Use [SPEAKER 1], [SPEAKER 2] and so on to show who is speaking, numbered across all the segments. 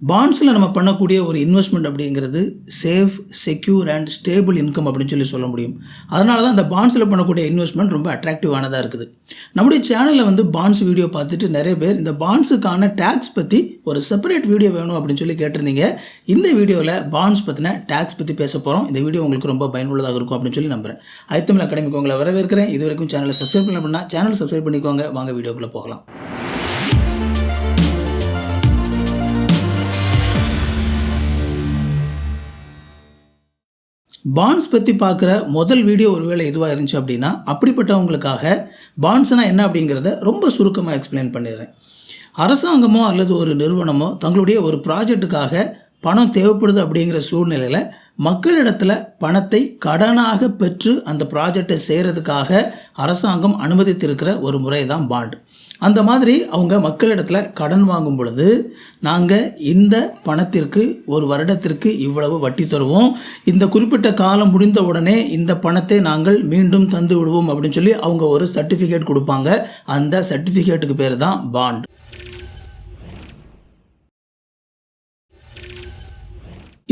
[SPEAKER 1] பாண்ட்ஸில் நம்ம பண்ணக்கூடிய ஒரு இன்வெஸ்ட்மெண்ட் அப்படிங்கிறது safe secure and stable income அப்படின்னு சொல்லி சொல்ல முடியும். அதனால தான் அந்த பாண்ட்ஸில் பண்ணக்கூடிய இன்வெஸ்ட்மெண்ட் ரொம்ப அட்ராக்டிவானதாக இருக்குது. நம்முடைய சேனலில் வந்து பாண்ட்ஸ் வீடியோ பார்த்துட்டு நிறைய பேர் இந்த பாண்ட்ஸுக்கான டேக்ஸ் பற்றி ஒரு செப்பரேட் வீடியோ வேணும் அப்படின்னு சொல்லி கேட்டிருந்தீங்க. இந்த வீடியோவில் பாண்ட்ஸ் பற்றின டேக்ஸ் பற்றி பேச போகிறோம் இந்த வீடியோ உங்களுக்கு ரொம்ப பயனுள்ளதாக இருக்கும் அப்படின்னு சொல்லி நம்புறேன். ஐத்தமிழ் அகாடமிக்கு உங்களை வரவேற்கிறேன். இது வரைக்கும் சேனலை சப்ஸ்கிரைப் பண்ண அப்படின்னா சேனல் சப்ஸ்கிரைப் பண்ணிக்கோங்க. வாங்க வீடியோக்குள்ளே போகலாம். பாண்ட்ஸ் பற்றி பார்க்குற முதல் வீடியோ ஒருவேளை இதுவாக இருந்துச்சு அப்படின்னா அப்படிப்பட்டவங்களுக்காக பாண்ட்ஸ்னால் என்ன அப்படிங்கிறத ரொம்ப சுருக்கமாக எக்ஸ்பிளைன் பண்ணிடுறேன். அரசாங்கமோ அல்லது ஒரு நிறுவனமோ தங்களுடைய ஒரு ப்ராஜெக்ட்டுக்காக பணம் தேவைப்படுது அப்படிங்கிற சூழ்நிலையில் மக்களிடத்தில் பணத்தை கடனாக பெற்று அந்த ப்ராஜெக்டை செய்கிறதுக்காக அரசாங்கம் அனுமதித்திருக்கிற ஒரு முறை தான் பாண்ட் அந்த மாதிரி அவங்க மக்களிடத்தில் கடன் வாங்கும் பொழுது நாங்கள் இந்த பணத்திற்கு ஒரு வருடத்திற்கு இவ்வளவு வட்டி தருவோம். இந்த குறிப்பிட்ட காலம் முடிந்த உடனே இந்த பணத்தை நாங்கள் மீண்டும் தந்து விடுவோம் அப்படின்னு சொல்லி அவங்க ஒரு சர்டிஃபிகேட் கொடுப்பாங்க. அந்த சர்டிஃபிகேட்டுக்கு பேர் தான் பாண்ட்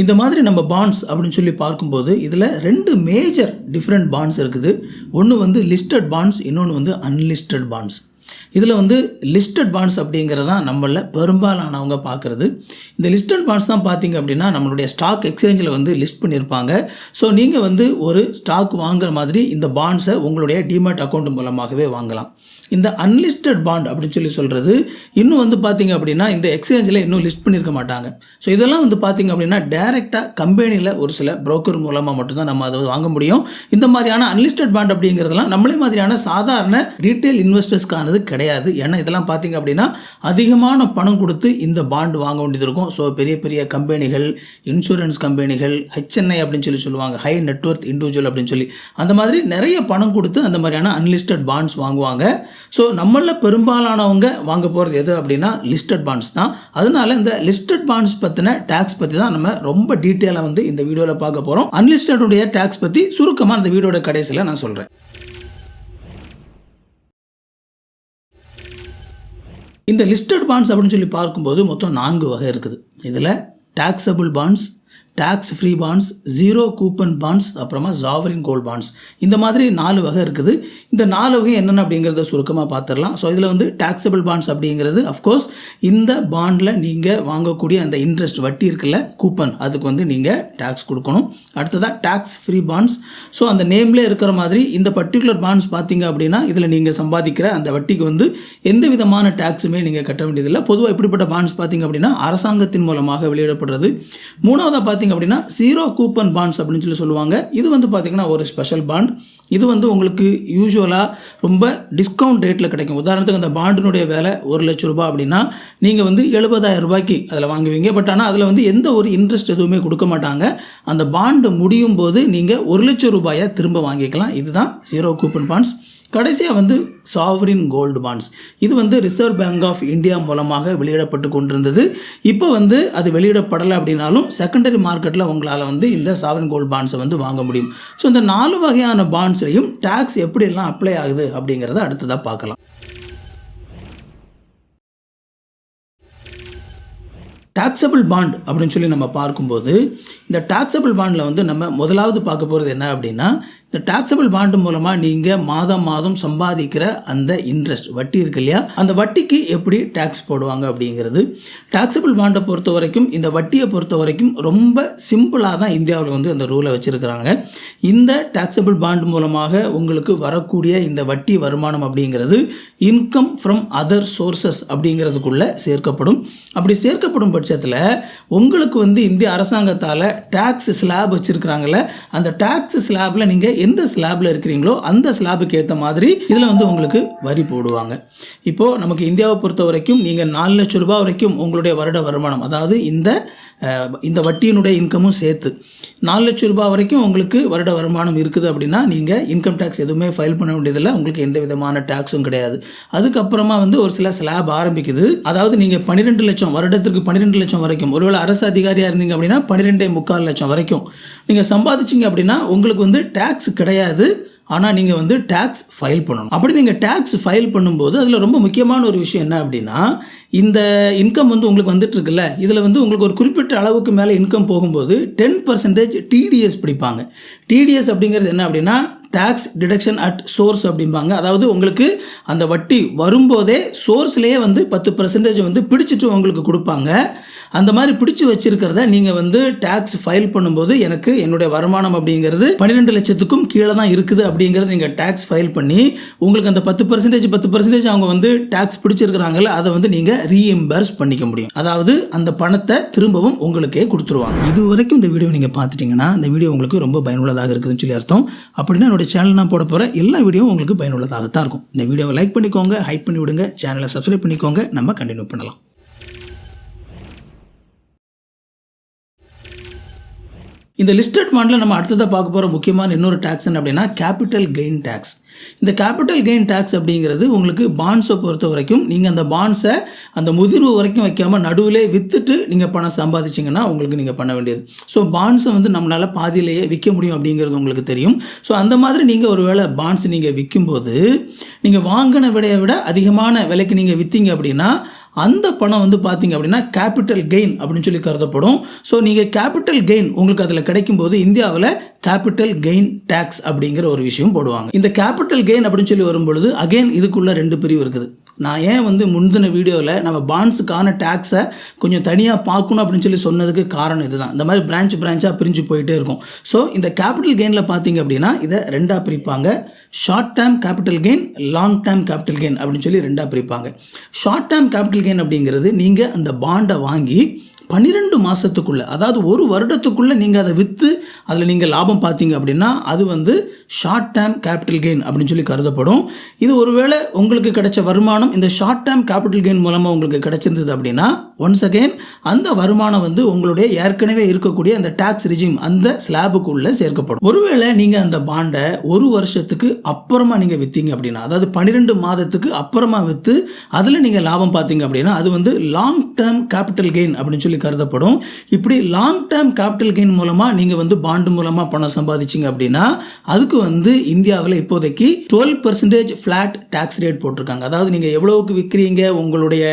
[SPEAKER 1] இந்த மாதிரி நம்ம பாண்ட்ஸ் அப்படின்னு சொல்லி பார்க்கும்போது இதில் ரெண்டு மேஜர் டிஃப்ரெண்ட் பாண்ட்ஸ் இருக்குது. ஒன்று வந்து லிஸ்டட் பாண்ட்ஸ் இன்னொன்று வந்து அன்லிஸ்டட் பாண்ட்ஸ் இதில் வந்து லிஸ்டட் பாண்ட்ஸ் அப்படிங்கிறது தான் நம்மளில் பெரும்பாலானவங்க பார்க்குறது இந்த லிஸ்டட் பாண்ட்ஸ் தான் பார்த்தீங்க அப்படின்னா நம்மளுடைய ஸ்டாக் எக்ஸ்சேஞ்சில் வந்து லிஸ்ட் பண்ணியிருப்பாங்க ஸோ நீங்கள் வந்து ஒரு ஸ்டாக் வாங்குற மாதிரி இந்த பாண்ட்ஸை உங்களுடைய டிமேட் அக்கௌண்ட் மூலமாகவே வாங்கலாம். இந்த அன்லிஸ்டட் பாண்ட் அப்படின்னு சொல்லி சொல்கிறது இன்னும் வந்து பார்த்தீங்க அப்படின்னா இந்த எக்ஸ்சேஞ்சில் இன்னும் லிஸ்ட் பண்ணியிருக்க மாட்டாங்க. ஸோ இதெல்லாம் வந்து பார்த்தீங்க அப்படின்னா டேரெக்டாக கம்பெனியில் ஒரு சில புரோக்கர் மூலமாக மட்டும்தான் நம்ம அதை வாங்க முடியும். இந்த மாதிரியான அன்லிஸ்டட் பாண்ட் அப்படிங்கிறதெல்லாம் நம்மளே மாதிரியான சாதாரண ரீட்டைல் இன்வெஸ்டர்ஸ்க்கானது கிடையாது. கிடையாது. ஏன்னா இதெல்லாம் பார்த்தீங்க அப்படின்னா அதிகமான பணம் கொடுத்து இந்த பாண்டு வாங்க வேண்டியது இருக்கும். ஸோ பெரிய பெரிய கம்பெனிகள் இன்சூரன்ஸ் கம்பெனிகள் ஹெச்என்ஐ அப்படின்னு சொல்லி சொல்லுவாங்க. ஹை நெட்ஒர்த் இண்டிவிஜுவல் அப்படின்னு சொல்லி. அந்த மாதிரி நிறைய பணம் கொடுத்து அந்த மாதிரியான அன்லிஸ்டட் பாண்ட்ஸ் வாங்குவாங்க. ஸோ நம்மளில் பெரும்பாலானவங்க வாங்க போகிறது எது அப்படின்னா லிஸ்டட் பாண்ட்ஸ் தான். அதனால இந்த லிஸ்டட் பாண்ட்ஸ் பற்றின டேக்ஸ் பற்றி தான் நம்ம ரொம்ப டீட்டெயிலாக வந்து இந்த வீடியோவில் பார்க்க போகிறோம் அன்லிஸ்டடுடைய டேக்ஸ் பற்றி சுருக்கமாக அந்த வீடியோட கடைசியில் நான் சொல்கிறேன் இந்த லிஸ்டட் பாண்ட்ஸ் அப்படின்னு சொல்லி பார்க்கும்போது மொத்தம் நான்கு வகை இருக்குது. இதில் taxable bonds tax free bonds zero coupon bonds அப்புறமா ஜாவரின் கோல்ட் பாண்ட்ஸ் இந்த மாதிரி நாலு வகை இருக்குது. இந்த நாலு வகை என்னென்ன அப்படிங்கிறத சுருக்கமாக பார்த்துடலாம் ஸோ இதில் வந்து டேக்ஸபிள் பாண்ட்ஸ் அப்படிங்கிறது அஃப்கோர்ஸ் இந்த பாண்டில் நீங்கள் வாங்கக்கூடிய அந்த இன்ட்ரெஸ்ட் வட்டி இருக்குல்ல கூப்பன் அதுக்கு வந்து நீங்கள் டேக்ஸ் கொடுக்கணும். அடுத்ததாக டேக்ஸ் ஃப்ரீ பாண்ட்ஸ் ஸோ அந்த நேம்லேயே இருக்கிற மாதிரி இந்த பர்டிகுலர் பாண்ட்ஸ் பார்த்தீங்க அப்படின்னா இதில் நீங்கள் சம்பாதிக்கிற அந்த வட்டிக்கு வந்து எந்த விதமான டேக்ஸுமே நீங்கள் கட்ட வேண்டியதில்லை. பொதுவாக இப்படிப்பட்ட பாண்ட்ஸ் பார்த்தீங்க அப்படின்னா அரசாங்கத்தின் மூலமாக வெளியிடப்படுறது. மூணாவதாக பார்த்தீங்க அப்படின்னா ஜீரோ கூப்பன் பாண்ட்ஸ் அப்படின்னு சொல்லி சொல்லுவாங்க. இது வந்து பார்த்தீங்கன்னா ஒரு ஸ்பெஷல் பாண்ட் இது வந்து உங்களுக்கு யூஸ்வலாக ரொம்ப டிஸ்கவுண்ட் ரேட்டில் கிடைக்கும். உதாரணத்துக்கு அந்த பாண்டினுடைய விலை ஒரு லட்ச ரூபாய் அப்படின்னா நீங்கள் வந்து எழுபதாயிரம் ரூபாய்க்கு அதில் வாங்குவீங்க. பட் ஆனால் அதில் வந்து எந்த ஒரு இன்ட்ரெஸ்ட் எதுவுமே கொடுக்க மாட்டாங்க. அந்த பாண்டு முடியும் போது நீங்கள் ஒரு லட்சம் ரூபாயை திரும்ப வாங்கிக்கலாம். இதுதான் ஜீரோ கூப்பன் பாண்ட்ஸ் கடைசியாக வந்து சாவரின் கோல்டு பாண்ட்ஸ் இது வந்து ரிசர்வ் பேங்க் ஆஃப் இந்தியா மூலமாக வெளியிடப்பட்டு கொண்டிருந்தது. இப்போ வந்து அது வெளியிடப்படலை அப்படின்னாலும் செகண்டரி மார்க்கெட்டில் உங்களால் வந்து இந்த சாவரின் கோல்டு பாண்ட்ஸை வந்து வாங்க முடியும். ஸோ இந்த நாலு வகையான பாண்ட்ஸ்லையும் டேக்ஸ் எப்படியெல்லாம் அப்ளை ஆகுது அப்படிங்கிறத அடுத்ததாக பார்க்கலாம். டாக்ஸபிள் பாண்ட் அப்படின்னு சொல்லி நம்ம பார்க்கும்போது இந்த டாக்ஸபிள் பாண்டில் வந்து நம்ம முதலாவது பார்க்க போகிறது என்ன அப்படின்னா இந்த டாக்ஸபிள் பாண்டு மூலமாக நீங்கள் மாதம் மாதம் சம்பாதிக்கிற அந்த இன்ட்ரெஸ்ட் வட்டி இருக்கு இல்லையா? அந்த வட்டிக்கு எப்படி டேக்ஸ் போடுவாங்க அப்படிங்கிறது. டாக்ஸபிள் பாண்டை பொறுத்த வரைக்கும் இந்த வட்டியை பொறுத்த வரைக்கும் ரொம்ப சிம்பிளாக தான் இந்தியாவில் வந்து அந்த ரூலை வச்சுருக்கிறாங்க. இந்த டாக்ஸபிள் பாண்ட் மூலமாக உங்களுக்கு வரக்கூடிய இந்த வட்டி வருமானம் அப்படிங்கிறது இன்கம் ஃப்ரம் அதர் சோர்சஸ் அப்படிங்கிறதுக்குள்ளே சேர்க்கப்படும். அப்படி சேர்க்கப்படும் பட்சத்தில் உங்களுக்கு வந்து இந்திய அரசாங்கத்தால் டேக்ஸ் ஸ்லாப் வச்சுருக்கிறாங்கள அந்த டேக்ஸ் ஸ்லாபில் நீங்கள் எந்த ஸ்லாபில் இருக்கிறீங்களோ அந்த ஸ்லாபுக்கு ஏற்ற மாதிரி இதில் வந்து உங்களுக்கு வரி போடுவாங்க. இப்போது நமக்கு இந்தியாவை பொறுத்த வரைக்கும் நீங்கள் நாலு லட்ச ரூபாய் வரைக்கும் உங்களுடைய வருட வருமானம் அதாவது இந்த இந்த வட்டியினுடைய இன்கமும் சேர்த்து. நாலு லட்ச ரூபாய் வரைக்கும் உங்களுக்கு வருட வருமானம் இருக்குது அப்படின்னா நீங்கள் இன்கம் டேக்ஸ் எதுவுமே ஃபைல் பண்ண வேண்டியதில்லை. உங்களுக்கு எந்த விதமான டேக்ஸும் கிடையாது. அதுக்கப்புறமா வந்து ஒரு சில ஸ்லாப் ஆரம்பிக்குது. அதாவது நீங்கள் பன்னிரெண்டு லட்சம் வருடத்திற்கு பன்னிரெண்டு லட்சம் வரைக்கும். ஒருவேளை அரசு அதிகாரியாக இருந்தீங்க அப்படின்னா பன்னிரெண்டே முக்கால் லட்சம் வரைக்கும். நீங்கள் சம்பாதிச்சிங்க அப்படின்னா உங்களுக்கு வந்து டேக்ஸ் கிடையாது. ஆனால் நீங்கள் வந்து டேக்ஸ் ஃபைல் பண்ணணும். அப்படி நீங்கள் டேக்ஸ் ஃபைல் பண்ணும்போது அதில் ரொம்ப முக்கியமான ஒரு விஷயம் என்ன அப்படின்னா இந்த இன்கம் வந்து உங்களுக்கு வந்துட்டுருக்குல்ல இதில் வந்து உங்களுக்கு ஒரு குறிப்பிட்ட அளவுக்கு மேலே இன்கம் போகும்போது டென் பர்சன்டேஜ் டிடிஎஸ் பிடிப்பாங்க. டிடிஎஸ் அப்படிங்கிறது என்ன அப்படின்னா டேக்ஸ் டிடக்ஷன் அட் சோர்ஸ் அப்படிம்பாங்க. அதாவது உங்களுக்கு அந்த வட்டி வரும்போதே சோர்ஸ்லேயே வந்து பத்து பர்சன்டேஜ் வந்து பிடிச்சிட்டு உங்களுக்கு கொடுப்பாங்க. அந்த மாதிரி பிடிச்சி வச்சிருக்கிறத நீங்கள் வந்து டேக்ஸ் ஃபைல் பண்ணும்போது எனக்கு என்னுடைய வருமானம் அப்படிங்கிறது பன்னிரெண்டு லட்சத்துக்கும் கீழே தான் இருக்குது அப்படிங்கிறது நீங்கள் டேக்ஸ் ஃபைல் பண்ணி உங்களுக்கு அந்த பத்து பர்சன்டேஜ் பத்து பர்சன்டேஜ் அவங்க வந்து டேக்ஸ் பிடிச்சிருக்கிறாங்கல்ல அதை வந்து நீங்கள் ரீஎம்பர்ஸ் பண்ணிக்க முடியும். அதாவது அந்த பணத்தை திரும்பவும் உங்களுக்கே கொடுத்துருவாங்க. இது வரைக்கும் இந்த வீடியோ நீங்கள் பார்த்துட்டீங்கன்னா இந்த வீடியோ உங்களுக்கு ரொம்ப பயனுள்ளதாக இருக்குதுன்னு சொல்லி அர்த்தம். அப்படின்னா என்னோட சேனல் நான் போட போகிற எல்லா வீடியோவும் உங்களுக்கு பயனுள்ளதாக தான் இருக்கும். இந்த வீடியோவை லைக் பண்ணிக்கோங்க ஹைப் பண்ணி விடுங்க சேனலை சப்ஸ்கிரைப் பண்ணிக்கோங்க நம்ம கண்டினியூ பண்ணலாம். இந்த லிஸ்டட் ஃபண்டில் நம்ம அடுத்ததாக பார்க்க போகிற முக்கியமான இன்னொரு டேக்ஸ் என்ன அப்படின்னா கேபிட்டல் கெயின் டேக்ஸ் இந்த கேபிட்டல் கெயின் டேக்ஸ் அப்படிங்கிறது உங்களுக்கு பாண்ட்ஸை பொறுத்த வரைக்கும் நீங்கள் அந்த பாண்ட்ஸை அந்த முதிர்வு வரைக்கும் வைக்காமல் நடுவிலே விற்றுட்டு நீங்கள் பணம் சம்பாதிச்சிங்கன்னா உங்களுக்கு நீங்கள் பண்ண வேண்டியது. ஸோ பாண்ட்ஸை வந்து நம்மளால் பாதியிலேயே விற்க முடியும் அப்படிங்கிறது உங்களுக்கு தெரியும். ஸோ அந்த மாதிரி நீங்கள் ஒரு வேளை பாண்ட்ஸ் நீங்கள் விற்கும்போது நீங்கள் வாங்கின விடையை விட அதிகமான விலைக்கு நீங்கள் விற்றீங்க அப்படின்னா அந்த பணம் வந்து பார்த்தீங்க அப்படின்னா கேபிட்டல் கெயின் அப்படின்னு சொல்லி கருதப்படும். ஸோ நீங்கள் கேபிட்டல் கெயின் உங்களுக்கு அதில் கிடைக்கும்போது இந்தியாவில் கேபிட்டல் கெயின் டேக்ஸ் அப்படிங்கிற ஒரு விஷயம் போடுவாங்க. இந்த கேபிட்டல் கெயின் அப்படின்னு சொல்லி வரும்பொழுது அகைன் இதுக்குள்ள ரெண்டு பிரிவு இருக்குது. நான் ஏன் வந்து முந்தின வீடியோவில் நம்ம பாண்ட்ஸுக்கான டேக்ஸை கொஞ்சம் தனியாக பார்க்கணும் அப்படின்னு சொல்லி சொன்னதுக்கு காரணம் இதுதான். இந்த மாதிரி பிரான்ச் பிரான்ச்சாக பிரிஞ்சு போயிட்டே இருக்கும். ஸோ இந்த கேபிட்டல் கெயினில் பார்த்தீங்க அப்படின்னா இதை ரெண்டாக பிரிப்பாங்க. Short term capital gain long term capital gain அப்படின்னு சொல்லி ரெண்டாக பிரிப்பாங்க. ஷார்ட் டேர்ம் கேபிட்டல் கெயின் அப்படிங்கிறது நீங்கள் அந்த பாண்டை வாங்கி பன்னிரெண்டு மாதத்துக்குள்ளே அதாவது ஒரு வருடத்துக்குள்ளே நீங்கள் அதை விற்று அதில் நீங்கள் லாபம் பார்த்தீங்க அப்படின்னா அது வந்து ஷார்ட் டேர்ம் கேபிட்டல் கெயின் அப்படின்னு சொல்லி கருதப்படும். இது ஒருவேளை உங்களுக்கு கிடைச்ச வருமானம் இந்த ஷார்ட் டேர்ம் கேபிட்டல் கெயின் மூலமாக உங்களுக்கு கிடைச்சிருந்தது அப்படின்னா ஒன்ஸ் அகெயின் அந்த வருமானம் வந்து உங்களுடைய ஏற்கனவே இருக்கக்கூடிய அந்த டேக்ஸ் ரிஜிம் அந்த ஸ்லாபுக்குள்ளே சேர்க்கப்படும். ஒருவேளை நீங்கள் அந்த பாண்டை ஒரு வருஷத்துக்கு அப்புறமா நீங்கள் விற்றீங்க அப்படின்னா அதாவது பன்னிரெண்டு மாதத்துக்கு அப்புறமா விற்று அதில் நீங்கள் லாபம் பார்த்தீங்க அப்படின்னா அது வந்து லாங் டேர்ம் கேபிட்டல் கெயின் அப்படின்னு சொல்லி கருதப்படும். இப்படி லாங் டேர்ம் கேபிட்டல் கெயின் மூலமாக நீங்கள் வந்து பாண்டு மூலமாக பணம் சம்பாதிச்சிங்க அப்படின்னா அதுக்கு வந்து இந்தியாவில் இப்போதைக்கு twelve percentage flat tax rate போட்டிருக்காங்க. அதாவது நீங்கள் எவ்வளோவுக்கு விற்கிறீங்க உங்களுடைய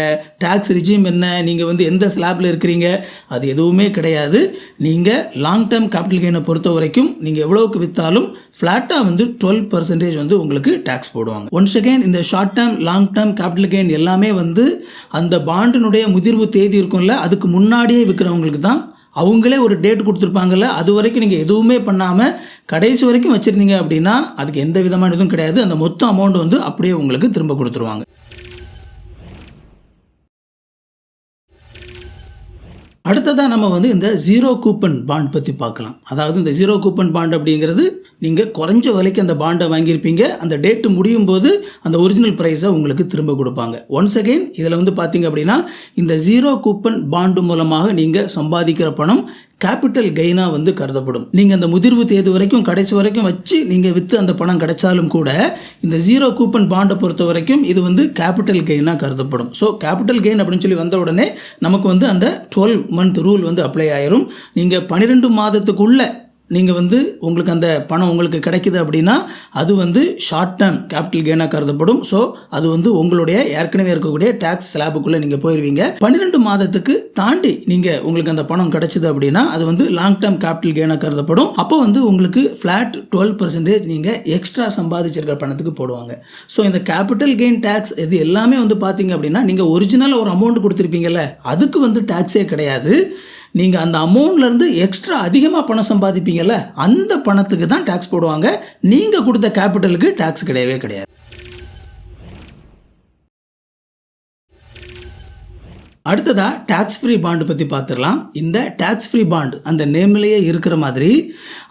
[SPEAKER 1] டேக்ஸ் ரிஜிம் என்ன நீங்கள் வந்து எந்த ஸ்லாப்பில் இருக்கிறீங்க அது எதுவுமே கிடையாது. நீங்கள் லாங் டேர்ம் கேபிட்டல் கெயினை பொறுத்த வரைக்கும் நீங்கள் எவ்வளோவுக்கு விற்றாலும் ஃப்ளாட்டாக வந்து டுவெல் பர்சன்டேஜ் வந்து உங்களுக்கு டேக்ஸ் போடுவாங்க. ஒன்ஸ் அகேன் இந்த short term long term capital gain எல்லாமே வந்து அந்த பாண்டினுடைய முதிர்வு தேதி இருக்கும்ல அதுக்கு முன்னாடியே விற்கிறவங்களுக்கு தான் அவங்களே ஒரு டேட் கொடுத்துருப்பாங்கல்ல அது வரைக்கும் நீங்கள் எதுவுமே பண்ணாமல் கடைசி வரைக்கும் வச்சுருந்தீங்க அப்படின்னா அதுக்கு எந்த விதமான இதுவும் கிடையாது. அந்த மொத்த அமௌண்ட் வந்து அப்படியே உங்களுக்கு திரும்ப கொடுத்துருவாங்க. அடுத்ததாக நம்ம வந்து இந்த ஜீரோ கூப்பன் பாண்ட் பற்றி பார்க்கலாம். அதாவது இந்த ஜீரோ கூப்பன் பாண்ட் அப்படிங்கிறது நீங்கள் குறைஞ்ச விலைக்கு அந்த பாண்டை வாங்கியிருப்பீங்க. அந்த டேட்டு முடியும் போது அந்த ஒரிஜினல் ப்ரைஸை உங்களுக்கு திரும்ப கொடுப்பாங்க. ஒன்ஸ் அகெயின் இதில் வந்து பார்த்தீங்க அப்படின்னா இந்த ஜீரோ கூப்பன் பாண்டு மூலமாக நீங்கள் சம்பாதிக்கிற பணம் கேபிட்டல் கெயினாக வந்து கருதப்படும். நீங்கள் அந்த முதிர்வு தேதி வரைக்கும் கடைசி வரைக்கும் வச்சு நீங்கள் விற்று அந்த பணம் கிடைச்சாலும் கூட இந்த ஜீரோ கூப்பன் பாண்டை பொறுத்த வரைக்கும் இது வந்து கேபிட்டல் கெயினாக கருதப்படும். ஸோ கேபிட்டல் கெயின் அப்படின்னு சொல்லி வந்த உடனே நமக்கு வந்து அந்த டுவெல் மந்த் ரூல் வந்து அப்ளை ஆயிரும். நீங்கள் பன்னிரெண்டு மாதத்துக்குள்ளே நீங்கள் வந்து உங்களுக்கு அந்த பணம் உங்களுக்கு கிடைக்குது அப்படின்னா அது வந்து ஷார்ட் டேர்ம் கேபிட்டல் கெயினாக கருதப்படும். ஸோ அது வந்து உங்களுடைய ஏற்கனவே இருக்கக்கூடிய டேக்ஸ் ஸ்லாபுக்குள்ளே நீங்கள் போயிடுவீங்க பன்னிரெண்டு மாதத்துக்கு தாண்டி நீங்கள் உங்களுக்கு அந்த பணம் கிடைச்சிது அப்படின்னா அது வந்து லாங் டேர்ம் கேபிட்டல் கெயினாக கருதப்படும். அப்போ வந்து உங்களுக்கு ஃப்ளாட் டுவெல் பர்சன்டேஜ் நீங்கள் எக்ஸ்ட்ரா சம்பாதிச்சிருக்கிற பணத்துக்கு போடுவாங்க. ஸோ இந்த கேபிட்டல் கெயின் டேக்ஸ் இது எல்லாமே வந்து பார்த்தீங்க அப்படின்னா நீங்கள் ஒரிஜினல் ஒரு அமௌண்ட் கொடுத்துருப்பீங்கல்ல அதுக்கு வந்து டேக்ஸே கிடையாது. நீங்கள் அந்த அமௌண்ட்லேருந்து எக்ஸ்ட்ரா அதிகமாக பணம் சம்பாதிப்பீங்கல்ல அந்த பணத்துக்கு தான் டேக்ஸ் போடுவாங்க. நீங்கள் கொடுத்த கேபிட்டலுக்கு டேக்ஸ் கிடையவே கிடையாது. அடுத்ததாக டேக்ஸ் ஃப்ரீ பாண்டு பற்றி பார்த்துடலாம். இந்த டேக்ஸ் ஃப்ரீ பாண்டு அந்த நேம்லேயே இருக்கிற மாதிரி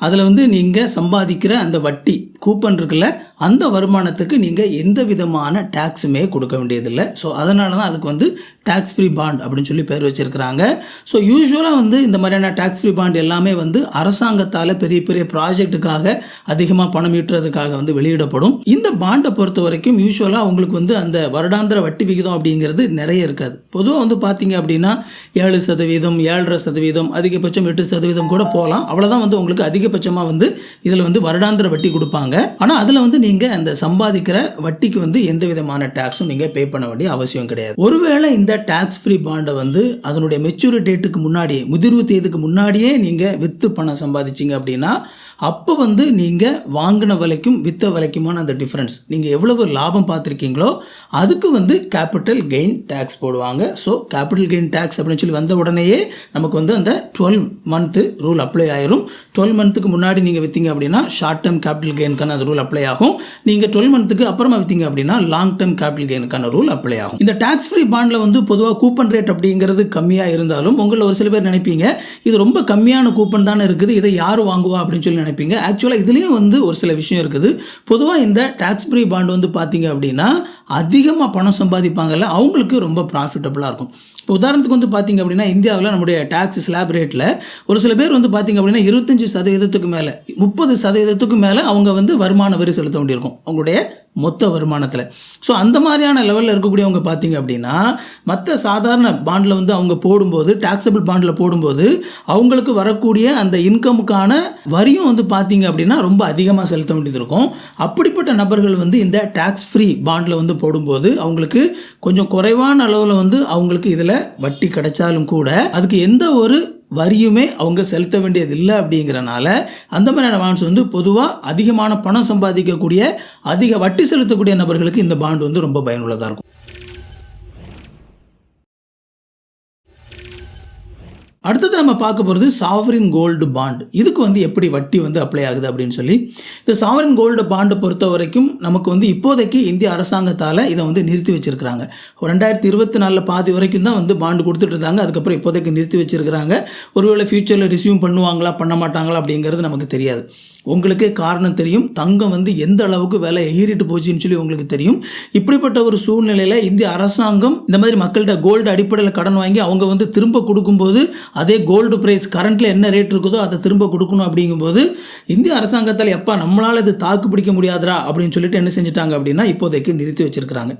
[SPEAKER 1] அதில் வந்து நீங்கள் சம்பாதிக்கிற அந்த வட்டி கூப்பன் இருக்குல்ல அந்த வருமானத்துக்கு நீங்கள் எந்த விதமான டேக்ஸுமே கொடுக்க வேண்டியதில்லை. ஸோ அதனால தான் அதுக்கு வந்து டேக்ஸ் ஃப்ரீ பாண்ட் அப்படின்னு சொல்லி பேர் வச்சுருக்கிறாங்க. ஸோ யூஸ்வலாக வந்து இந்த மாதிரியான டேக்ஸ் ஃப்ரீ பாண்ட் எல்லாமே வந்து அரசாங்கத்தால் பெரிய பெரிய ப்ராஜெக்ட்டுக்காக அதிகமாக பணம் ஈட்டுறதுக்காக வந்து வெளியிடப்படும். இந்த பாண்டை பொறுத்த வரைக்கும் யூஸ்வலாக உங்களுக்கு வந்து அந்த வருடாந்திர வட்டி விகிதம் அப்படிங்கிறது நிறைய இருக்காது. பொதுவாக வந்து பார்த்தீங்க அப்படின்னா ஏழு சதவீதம் ஏழரை சதவீதம் அதிகபட்சம் எட்டு சதவீதம் கூட போகலாம். அவ்வளோதான் வந்து உங்களுக்கு அதிகபட்சமாக வந்து இதில் வந்து வருடாந்திர வட்டி கொடுப்பாங்க. ஆனால் அதில் வந்து நீங்கள் அந்த சம்பாதிக்கிற வட்டிக்கு வந்து எந்த விதமான டேக்ஸும் நீங்கள் பே பண்ண வேண்டிய அவசியம் கிடையாது. ஒருவேளை இந்த டேக்ஸ் ஃப்ரீ பாண்டை வந்து அதனுடைய மெச்சூரி டேட்டுக்கு முன்னாடியே முதிர்வு தேதிக்கு முன்னாடியே நீங்கள் விற்று பணம் சம்பாதிச்சிங்க அப்படின்னா அப்போ வந்து நீங்கள் வாங்கின விலைக்கும் விற்ற விலைக்குமான அந்த டிஃப்ரென்ஸ் நீங்கள் எவ்வளவு லாபம் பார்த்துருக்கீங்களோ அதுக்கு வந்து கேபிட்டல் கெயின் டேக்ஸ் போடுவாங்க. ஸோ கேபிட்டல் கெயின் டேக்ஸ் அப்படின்னு சொல்லி வந்த உடனேயே நமக்கு வந்து அந்த டுவெல் மந்த்து ரூல் அப்ளை ஆயிரும். டுவெல் மந்த்துக்கு முன்னாடி நீங்கள் விற்றீங்க அப்படின்னா ஷார்ட் டேர்ம் கேபிட்டல் கெயினுக்கான அந்த ரூல் அப்ளை ஆகும். நீங்கள் டுவெல் மந்த்துக்கு அப்புறமா விற்றீங்க அப்படின்னா லாங் டேர்ம் கேபிட்டல் கெயினுக்கான ரூல் அப்ளை ஆகும். இந்த டேக்ஸ் ஃப்ரீ பாண்டில் வந்து பொதுவாக கூப்பன் ரேட் அப்படிங்கிறது கம்மியாக இருந்தாலும் உங்களில் ஒரு சில பேர் நினைப்பீங்க இது ரொம்ப கம்மியான கூப்பன் தானே இருக்குது இதை யார் வாங்குவா அப்படின்னு சொல்லி நினைப்பீங்க ஆக்சுவலாக இதுலேயும் வந்து ஒரு சில விஷயம் இருக்குது. பொதுவாக இந்த டேக்ஸ் ஃப்ரீ பாண்ட் வந்து பார்த்தீங்க அப்படின்னா அதிகமாக பணம் சம்பாதிப்பாங்கல்ல அவங்களுக்கு ரொம்ப ப்ராஃபிட்டபுளாக இருக்கும். இப்போ உதாரணத்துக்கு வந்து பார்த்தீங்க அப்படின்னா இந்தியாவில் நம்முடைய டேக்ஸ் ஸ்லாப் ரேட்டில் ஒரு சில பேர் வந்து பார்த்தீங்க அப்படின்னா இருபத்தஞ்சி சதவீதத்துக்கு மேலே முப்பது சதவீதத்துக்கு மேலே அவங்க வந்து வருமான வரி செலுத்த வேண்டியிருக்கும். அவங்களுடைய மொத்த வருமானத்தில். ஸோ அந்த மாதிரியான லெவலில் இருக்கக்கூடியவங்க பார்த்தீங்க அப்படின்னா மற்ற சாதாரண பாண்டில் வந்து அவங்க போடும்போது டாக்ஸபிள் பாண்டில் போடும்போது அவங்களுக்கு வரக்கூடிய அந்த இன்கமுக்கான வரியும் வந்து பார்த்தீங்க அப்படின்னா ரொம்ப அதிகமாக செலுத்த வேண்டியது இருக்கும். அப்படிப்பட்ட நபர்கள் வந்து இந்த டேக்ஸ் ஃப்ரீ பாண்டில் வந்து போடும்போது அவங்களுக்கு கொஞ்சம் குறைவான அளவில் வந்து அவங்களுக்கு இதில் வட்டி கிடைச்சாலும் கூட அதுக்கு எந்த ஒரு வரியுமே அவங்க செலுத்த வேண்டியது இல்லை அப்படிங்கிறனால அந்த மாதிரியான பாண்ட்ஸ் வந்து பொதுவாக அதிகமான பணம் சம்பாதிக்கக்கூடிய அதிக வட்டி செலுத்தக்கூடிய நபர்களுக்கு இந்த பாண்ட் வந்து ரொம்ப பயனுள்ளதாக இருக்கும். அடுத்தது நம்ம பார்க்க போகிறது சாவரின் கோல்டு பாண்ட் இதுக்கு வந்து எப்படி வட்டி வந்து அப்ளை ஆகுது அப்படின்னு சொல்லி இந்த சாவரின் கோல்டு பாண்டை பொறுத்த வரைக்கும் நமக்கு வந்து இப்போதைக்கு இந்திய அரசாங்கத்தால் இதை வந்து நிறுத்தி வச்சிருக்கிறாங்க. ரெண்டாயிரத்தி இருபத்தி நாலில் பாதி வரைக்கும் தான் வந்து பாண்டு கொடுத்துட்டு இருந்தாங்க. அதுக்கப்புறம் இப்போதைக்கு நிறுத்தி வச்சிருக்கிறாங்க. ஒருவேளை ஃப்யூச்சரில் ரிசியூம் பண்ணுவாங்களா பண்ண மாட்டாங்களா அப்படிங்கிறது நமக்கு தெரியாது. உங்களுக்கே காரணம் தெரியும். தங்கம் வந்து எந்த அளவுக்கு விலை ஏறிட்டு போச்சுன்னு சொல்லி உங்களுக்கு தெரியும். இப்படிப்பட்ட ஒரு சூழ்நிலையில் இந்திய அரசாங்கம் இந்த மாதிரி மக்கள்கிட்ட கோல்டு அடிப்படையில் கடன் வாங்கி அவங்க வந்து திரும்ப கொடுக்கும்போது அதே கோல்டு ப்ரைஸ் கரண்ட்டில் என்ன ரேட் இருக்குதோ அதை திரும்ப கொடுக்கணும் அப்படிங்கும்போது இந்திய அரசாங்கத்தால் எப்போ நம்மளால் இது தாக்கு பிடிக்க முடியாதரா அப்படின்னு சொல்லிட்டு என்ன செஞ்சுட்டாங்க அப்படின்னா இப்போதைக்கு நிறுத்தி வச்சிருக்கிறாங்க.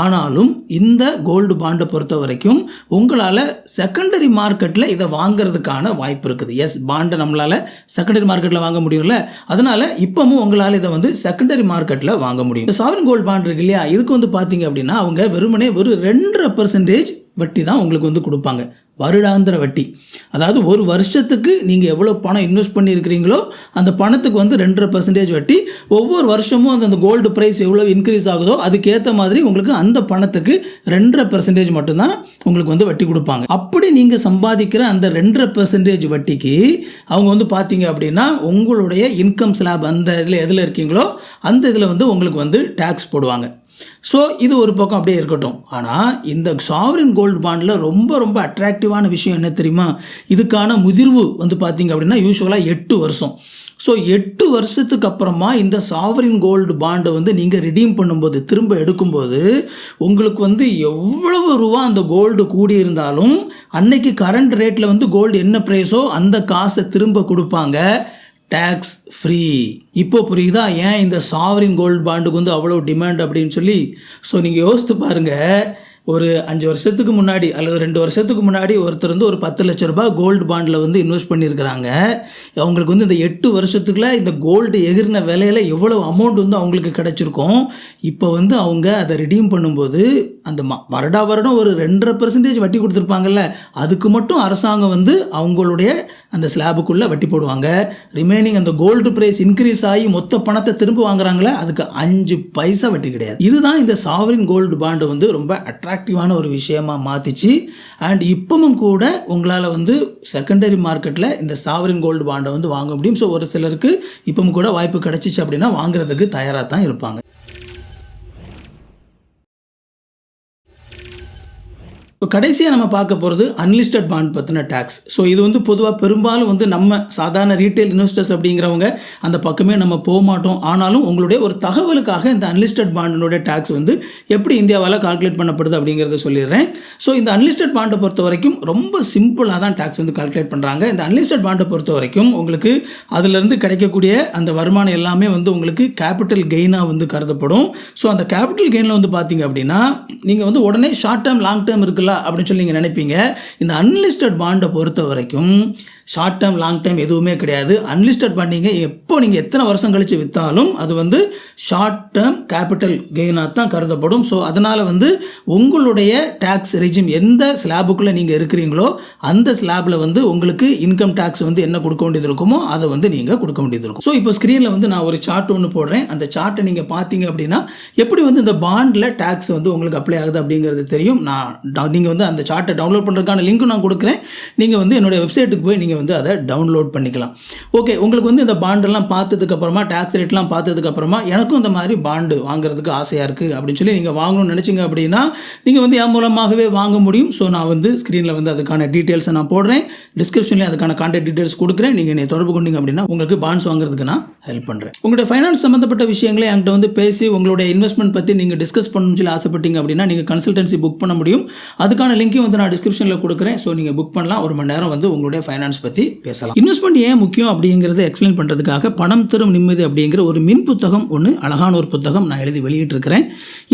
[SPEAKER 1] ஆனாலும் இந்த கோல்டு பாண்டை பொறுத்த வரைக்கும் உங்களால் செகண்டரி மார்க்கெட்டில் இதை வாங்கிறதுக்கான வாய்ப்பு இருக்குது. எஸ் பாண்டை நம்மளால் செகண்டரி மார்க்கெட்டில் வாங்க முடியும்ல. அதனால் இப்போவும் உங்களால் இதை வந்து செகண்டரி மார்க்கெட்டில் வாங்க முடியும். சாவரின் கோல்டு பாண்ட் இருக்கு இல்லையா? இதுக்கு வந்து பார்த்தீங்க அப்படின்னா அவங்க வெறுமனே ஒரு ரெண்டரை பர்சன்டேஜ் வட்டி தான் உங்களுக்கு வந்து கொடுப்பாங்க. வருடாந்திர வட்டி. அதாவது ஒரு வருஷத்துக்கு நீங்கள் எவ்வளோ பணம் இன்வெஸ்ட் பண்ணியிருக்கிறீங்களோ அந்த பணத்துக்கு வந்து ரெண்டரை பர்சன்டேஜ் வட்டி. ஒவ்வொரு வருஷமும் அந்த அந்த கோல்டு ப்ரைஸ் எவ்வளோ இன்க்ரீஸ் ஆகுதோ அதுக்கேற்ற மாதிரி உங்களுக்கு அந்த பணத்துக்கு ரெண்டரை பர்சன்டேஜ் மட்டும்தான் உங்களுக்கு வந்து வட்டி கொடுப்பாங்க. அப்படி நீங்கள் சம்பாதிக்கிற அந்த ரெண்டரை பர்சன்டேஜ் வட்டிக்கு அவங்க வந்து பார்த்தீங்க அப்படின்னா உங்களுடைய இன்கம் ஸ்லாப் அந்த இதில் எதில் இருக்கீங்களோ அந்த இதில் வந்து உங்களுக்கு வந்து டேக்ஸ் போடுவாங்க. ஸோ இது ஒரு பக்கம் அப்படியே இருக்கட்டும். ஆனால் இந்த சாவரின் கோல்டு பாண்டில் ரொம்ப ரொம்ப அட்ராக்டிவான விஷயம் என்ன தெரியுமா? இதுக்கான முதிர்வு வந்து பார்த்திங்க அப்படின்னா யூஸ்வலாக எட்டு வருஷம். ஸோ எட்டு வருஷத்துக்கு அப்புறமா இந்த சாவரின் கோல்டு பாண்டை வந்து நீங்கள் ரிடீம் பண்ணும்போது திரும்ப எடுக்கும்போது உங்களுக்கு வந்து எவ்வளவு ரூபா அந்த கோல்டு கூடி இருந்தாலும் அன்னைக்கு கரண்ட் ரேட்டில் வந்து கோல்டு என்ன ப்ரைஸோ அந்த காசை திரும்ப கொடுப்பாங்க. டேக்ஸ் ஃப்ரீ இப்போ புரியுதா? ஏன் இந்த சாவரின் கோல்டு பாண்டுக்கு வந்து அவ்வளோ டிமாண்ட் அப்படின்னு சொல்லி? ஸோ நீங்கள் யோசித்து பாருங்கள் ஒரு அஞ்சு வருஷத்துக்கு முன்னாடி அல்லது ரெண்டு வருஷத்துக்கு முன்னாடி ஒருத்தர் வந்து ஒரு பத்து லட்ச ரூபாய் கோல்டு பாண்டில் வந்து இன்வெஸ்ட் பண்ணியிருக்கிறாங்க. அவங்களுக்கு வந்து இந்த எட்டு வருஷத்துக்குள்ள இந்த கோல்டு எகிரின விலையில் எவ்வளோ அமௌண்ட் வந்து அவங்களுக்கு கிடச்சிருக்கும். இப்போ வந்து அவங்க அதை ரிடீம் பண்ணும்போது அந்த ம வருடா வருடம் ஒரு ரெண்டரை பர்சன்டேஜ் வட்டி கொடுத்துருப்பாங்கல்ல அதுக்கு மட்டும் அரசாங்கம் வந்து அவங்களுடைய அந்த ஸ்லாபுக்குள்ளே வட்டி போடுவாங்க. ரிமைனிங் அந்த கோல்டு ப்ரைஸ் இன்க்ரீஸ் ஆகி மொத்த பணத்தை திரும்ப வாங்குறாங்களே அதுக்கு அஞ்சு பைசா வட்டி கிடையாது. இதுதான் இந்த சாவரின் கோல்டு பாண்டு வந்து ரொம்ப அட்ராக்ட் அட்ராக்டிவான ஒரு விஷயமா மாற்றிச்சு அண்ட் இப்பவும் கூட உங்களால் வந்து செகண்டரி மார்க்கெட்டில் இந்த சாவரின் கோல்டு பாண்டை வந்து வாங்க முடியும். ஸோ ஒரு சிலருக்கு இப்பவும் கூட வாய்ப்பு கிடைச்சிச்சு அப்படின்னா வாங்குறதுக்கு தயாராக தான் இருப்பாங்க. இப்போ கடைசியாக நம்ம பார்க்க போகிறது அன்லிஸ்டட் பாண்ட் பற்றின டேக்ஸ் ஸோ இது வந்து பொதுவாக பெரும்பாலும் வந்து நம்ம சாதாரண ரீட்டைல் இன்வெஸ்டர்ஸ் அப்படிங்கிறவங்க அந்த பக்கமே நம்ம போக மாட்டோம். ஆனாலும் உங்களுடைய ஒரு தகவலுக்காக இந்த அன்லிஸ்டட் பாண்டினுடைய டேக்ஸ் வந்து எப்படி இந்தியாவால் கால்குலேட் பண்ணப்படுது அப்படிங்கிறத சொல்லிடுறேன். ஸோ இந்த அன்லிஸ்டட் பாண்டை பொறுத்த வரைக்கும் ரொம்ப சிம்பிளாக தான் டேக்ஸ் வந்து கால்குலேட் பண்ணுறாங்க இந்த அன்லிஸ்டட் பாண்டை பொறுத்த வரைக்கும் உங்களுக்கு அதிலிருந்து கிடைக்கக்கூடிய அந்த வருமானம் எல்லாமே வந்து உங்களுக்கு கேபிட்டல் கெயினாக வந்து கருதப்படும். ஸோ அந்த கேபிட்டல் கெயினில் வந்து பார்த்தீங்க அப்படின்னா நீங்கள் வந்து உடனே ஷார்ட் டேர்ம் லாங் டேர்ம் இருக்குல்ல அப்படின்னு சொல்லி நீங்கள் நினைப்பீங்க. இந்த அன்லிஸ்டட் பாண்டை பொறுத்த வரைக்கும் ஷார்ட் டேர்ம் லாங் டேர்ம் எதுவுமே கிடையாது. அன்லிஸ்டட் பாண்டிங்க எப்போ நீங்கள் எத்தனை வருஷம் கழித்து விற்றாலும் அது வந்து ஷார்ட் டேர்ம் கேபிட்டல் கெயினாக தான் கருதப்படும். ஸோ அதனால் வந்து உங்களுடைய டேக்ஸ் ரெஜிம் எந்த ஸ்லாபுக்குள்ளே நீங்கள் இருக்கிறீங்களோ அந்த ஸ்லாபில் வந்து உங்களுக்கு இன்கம் டேக்ஸ் வந்து என்ன கொடுக்க வேண்டியது இருக்குமோ அதை வந்து நீங்கள் கொடுக்க வேண்டியது இருக்கும். ஸோ இப்போ ஸ்க்ரீனில் வந்து நான் ஒரு சார்ட் ஒன்று போடுறேன். அந்த சார்ட்டை நீங்கள் பார்த்தீங்க அப்படின்னா எப்படி வந்து இந்த பாண்டில் டேக்ஸ் வந்து உங்களுக்கு அப்ளை ஆகுது அப்படிங்கிறது தெரியும். நான் நீங்கள் வந்து அந்த சார்ட்டை டவுன்லோட் பண்ணுறதுக்கான லிங்க்கும் நான் கொடுக்குறேன். நீங்கள் வந்து என்னுடைய வெப்சைட்டுக்கு போய் நீங்கள் வந்து அதை டவுன்லோட் பண்ணிக்கலாம். ஓகே உங்களுக்கு வந்து இந்த பாண்டெல்லாம் பார்த்ததுக்கப்புறமா டேக்ஸ் ரேட்லாம் பார்த்ததுக்கப்புறமா எனக்கும் இந்த மாதிரி பாண்டு வாங்குறதுக்கு ஆசையாக இருக்குது அப்படின்னு சொல்லி நீங்கள் வாங்கணும்னு நினச்சிங்க அப்படின்னா நீங்கள் வந்து என் மூலமாகவே வாங்க முடியும். ஸோ நான் வந்து ஸ்க்ரீனில் வந்து அதுக்கான டீட்டெயில்ஸை நான் போடுறேன். டிஸ்கிரிப்ஷன்லேயே அதுக்கான கான்டாக்ட் டீட்டெயில்ஸ் கொடுக்குறேன். நீங்கள் என்னை தொடர்பு கொண்டீங்க அப்படின்னா உங்களுக்கு பாண்ட்ஸ் வாங்குறதுக்கு நான் ஹெல்ப் பண்ணுறேன் உங்களுடைய ஃபைனான்ஸ் சம்மந்தப்பட்ட விஷயங்களை என்கிட்ட வந்து பேசி உங்களுடைய இன்வெஸ்ட்மெண்ட் பற்றி நீங்கள் டிஸ்கஸ் பண்ணணும்னு சொல்லி ஆசைப்பட்டீங்க அப்படின்னா நீங்கள் கன்சல்டன்சி புக் பண்ண முடியும். அதுக்கான லிங்க்கையும் வந்து நான் டிஸ்கிரிப்ஷனில் கொடுக்குறேன். ஸோ நீங்கள் புக் பண்ணலாம். ஒரு மணி நேரம் வந்து உங்களுடைய ஃபைனான்ஸ் பற்றி பேசலாம். இன்வெஸ்ட்மெண்ட் ஏன் முக்கியம் அப்படிங்கிறத எக்ஸ்பிளைன் பண்ணுறதுக்காக பணம் தரும் நிம்மதி அப்படிங்கிற ஒரு மின் புத்தகம் ஒன்று அழகான ஒரு புத்தகம் நான் எழுதி வெளியிட்டிருக்கிறேன்.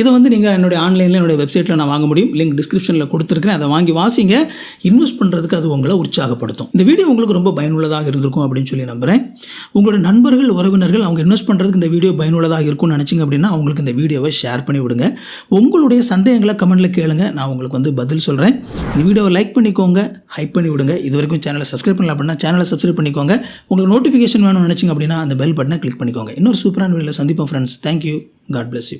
[SPEAKER 1] இதை வந்து நீங்கள் என்னுடைய ஆன்லைனில் என்னுடைய வெப்சைட்டில் நான் வாங்க முடியும். லிங்க் டிஸ்கிரிப்ஷனில் கொடுத்துருக்கேன் அதை வாங்கி வாசிங்க. இன்வெஸ்ட் பண்ணுறதுக்கு அது உங்களை உற்சாகப்படுத்தும். இந்த வீடியோ உங்களுக்கு ரொம்ப பயனுள்ளதாக இருந்திருக்கும் அப்படின்னு சொல்லி நம்புகிறேன் உங்களுடைய நண்பர்கள் உறவினர்கள் அவங்க இன்வெஸ்ட் பண்ணுறதுக்கு இந்த வீடியோ பயனுள்ளதாக இருக்கும்னு நினச்சிங்க அப்படின்னா அவங்களுக்கு இந்த வீடியோவை ஷேர் பண்ணி விடுங்க. உங்களுடைய சந்தேகங்களை கமெண்ட்டில் கேளுங்க. நான் உங்களுக்கு வந்து பதில் சொல்கிறேன் இந்த வீடியோவை லைக் பண்ணிக்கோங்க ஹைப் பண்ணி விடுங்க. இது வரைக்கும் சேனலை சப்ஸ்கிரைப் பண்ணல அப்படின்னா சேனலை சப்ஸ்கிரைப் பண்ணிக்கோங்க. உங்களுக்கு நோட்டிஃபிகேஷன் வேணும்னு நினச்சிங்க அப்படின்னா அந்த பெல் பட்டனை கிளிக் பண்ணிக்கோங்க. இன்னொரு சூப்பரான வீடியோவில் சந்திப்போம் friends thank you God bless you